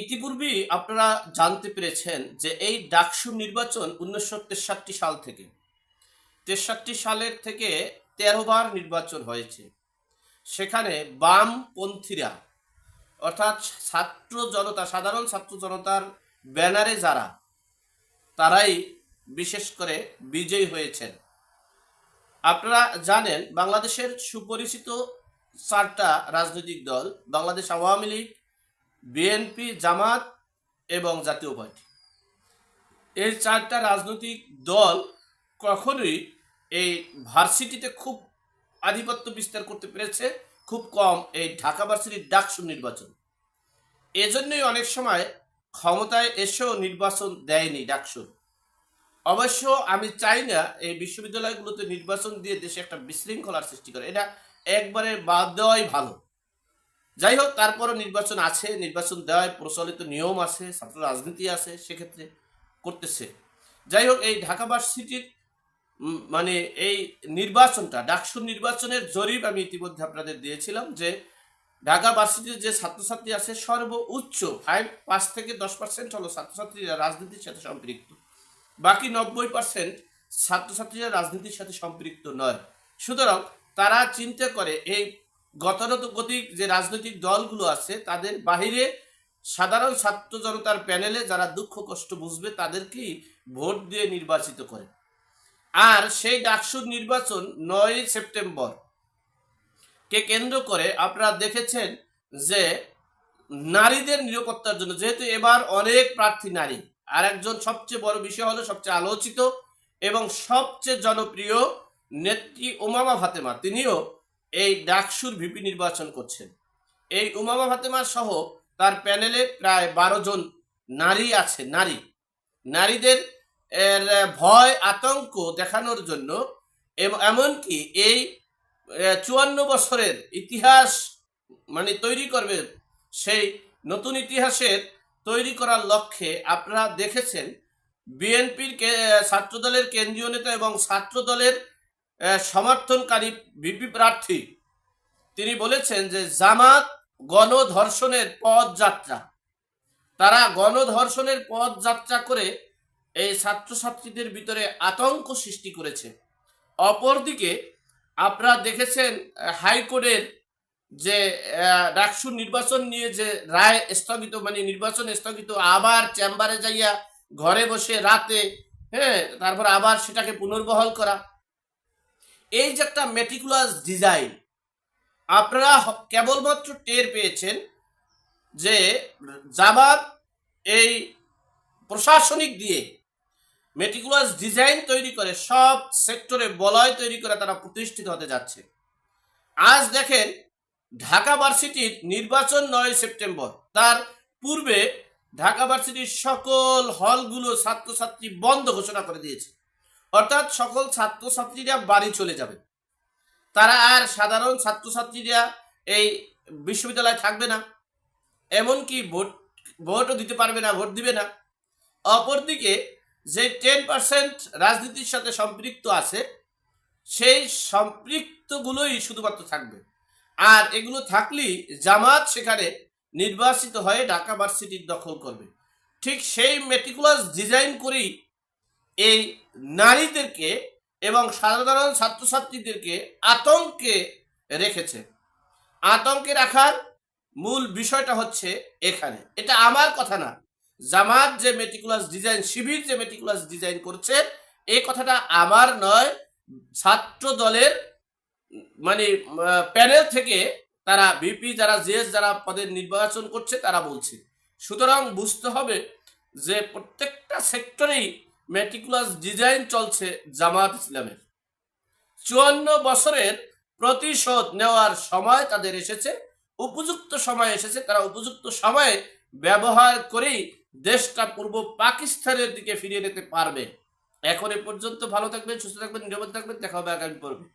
ইতিপূর্বেই আপনারা জানতে পেরেছেন যে এই ডাকসু নির্বাচন উনিশশো তেষট্টি সাল থেকে। তেষট্টি সালের থেকে তেরো বার নির্বাচন হয়েছে। সেখানে বামপন্থীরা, অর্থাৎ ছাত্র জনতা, সাধারণ ছাত্র জনতার ব্যানারে যারা, তারাই বিশেষ করে বিজয়ী হয়েছেন। আপনারা জানেন, বাংলাদেশের সুপরিচিত চারটা রাজনৈতিক দল, বাংলাদেশ আওয়ামী লীগ বিএনপি, জামাত এবং জাতীয় পার্টি। এই চারটা রাজনৈতিক দল কখনোই এই ভার্সিটিতে খুব আধিপত্য বিস্তার করতে পেরেছে, খুব কম এই ঢাকা ভার্সিটির ডাকসু নির্বাচন। এজন্যই অনেক সময় ক্ষমতায় এসেও নির্বাচন দেয়নি ডাকসু। অবশ্য আমি চাই না এই বিশ্ববিদ্যালয়গুলোতে নির্বাচন দিয়ে দেশে একটা বিশৃঙ্খলার সৃষ্টি করে। এটা একবারে বাদ দেওয়াই ভালো। যাই হোক তারপরও নির্বাচন আছে, নির্বাচন দেওয়ায় প্রচলিত নিয়ম আছে, ছাত্র রাজনীতি আছে, সেক্ষেত্রে করতেছে। যাই হোক এই ঢাকা ভার্সিটির মানে এই নির্বাচনটা, ডাকসুর নির্বাচনের জরিপ আমি ইতিমধ্যে আপনাদের দিয়েছিলাম যে ঢাকা ভার্সিটির যে ছাত্রছাত্রী আছে, সর্বোচ্চ ফাইভ, পাঁচ থেকে দশ পার্সেন্ট হলো ছাত্রছাত্রীরা রাজনীতির সাথে সম্পৃক্ত। বাকি নব্বই পার্সেন্ট ছাত্রছাত্রীরা রাজনীতির সাথে সম্পৃক্ত নয়। সুতরাং তারা চিন্তা করে, এই গতানুগতিক যে রাজনৈতিক দলগুলো আছে, তাদের বাহিরে সাধারণ ছাত্র জনতার প্যানেলে যারা দুঃখ কষ্ট বুঝবে, তাদেরকেই ভোট দিয়ে নির্বাচিত করে। আর সেই ডাকসুর নির্বাচন নয় সেপ্টেম্বর কে কেন্দ্র করে আপনারা দেখেছেন যে নারীদের নিরাপত্তার জন্য, যেহেতু এবার অনেক প্রার্থী নারী, আর একজন সবচেয়ে বড় বিষয় হলো সবচেয়ে আলোচিত এবং সবচেয়ে জনপ্রিয় নেত্রী ওমামা ফাতেমা, তিনিও এই ডাকসুর ভিপি নির্বাচন করছেন। এই উমামা ফাতেমা সহ তার প্যানেলে প্রায় বারো জন নারী আছে, নারী। নারীদের ভয়, আতঙ্ক দেখানোর জন্য এম- এমনকি এই চুয়ান্ন বছরের ইতিহাস মানে তৈরি করবে সেই নতুন ইতিহাসের তৈরি করার লক্ষ্যে আপনারা দেখেছেন। বিএনপির ছাত্রদলের কেন্দ্রীয় নেতা এবং ছাত্রদলের সমর্থনকারী বিপি প্রার্থী। তিনি বলেছেন যে, জামাত গণধর্ষণের পদযাত্রা তারা গণধর্ষণের পদযাত্রা করে এই ছাত্রছাত্রীদের ভিতরে আতঙ্ক সৃষ্টি করেছে। অপরদিকে, আপনারা দেখেছেন হাইকোর্টের যে ডাকসু নির্বাচন নিয়ে যে রায় স্থগিত মানে নির্বাচন স্থগিত, আবার চেম্বারে যাইয়া ঘরে বসে রাতে হ্যাঁ তারপর আবার সেটাকে পুনর্বহাল করা এই যে একটা মেটিকুলাস ডিজাইন আপনারা কেবলমাত্র টের পেয়েছেন যে জামাত এই প্রশাসনিক দিয়ে মেটিকুলাস ডিজাইন তৈরি করে, সব সেক্টরে বলয় তৈরি করে তারা প্রতিষ্ঠিত হতে যাচ্ছে। আজ দেখেন, ঢাকা ভার্সিটির নির্বাচন নয় সেপ্টেম্বর, তার পূর্বে ঢাকা ভার্সিটির সকল হলগুলো ছাত্রছাত্রী বন্ধ ঘোষণা করে দিয়েছে। অর্থাৎ সকল ছাত্রছাত্রীরা বাড়ি চলে যাবে। তারা আর সাধারণ ছাত্রছাত্রীরা এই বিশ্ববিদ্যালয়ে থাকবে না। এমনকি ভোট, ভোটও দিতে পারবে না, ভোট দিবে না। অপরদিকে যে টেন পার্সেন্ট রাজনীতির সাথে সম্পৃক্ত আছে, সেই সম্পৃক্তগুলোই শুধুমাত্র থাকবে। আর এগুলো থাকলেই জামাত সেখানে নির্বাচিত হয়ে ঢাকা ভার্সিটির দখল করবে। ঠিক সেই মেটিকুলাস ডিজাইন করেই এই নারীদেরকে এবং সাধারণ ছাত্রছাত্রীদেরকে আতঙ্কে রেখেছে। আতঙ্কে রাখার মূল বিষয়টা হচ্ছে এখানে। এটা আমার কথা না। জামাত যে মেটিকুলাস ডিজাইন শিবির যে মেটিকুলাস ডিজাইন করছে, এই কথাটা আমার নয়। ছাত্র দলের মানে প্যানেল থেকে তারা বিপি যারা জিএস যারা পদের নির্বাচন করছে, তারা বলছে। সুতরাং বুঝতে হবে যে প্রত্যেকটা সেক্টরেই মেটিকুলাস ডিজাইন চলছে জামাত ইসলামের। চুয়ান্ন বছরের প্রতিশোধ নেওয়ার সময় তাদের এসেছে, উপযুক্ত সময় এসেছে, তারা উপযুক্ত সময়ে ব্যবহার করেই দেশটা পূর্ব পাকিস্তানের দিকে ফিরিয়ে নিতে পারবে। এখন এ পর্যন্ত ভালো থাকবেন, সুস্থ থাকবেন, নিরাপদ থাকবেন, দেখা হবে আগামী পর্বে।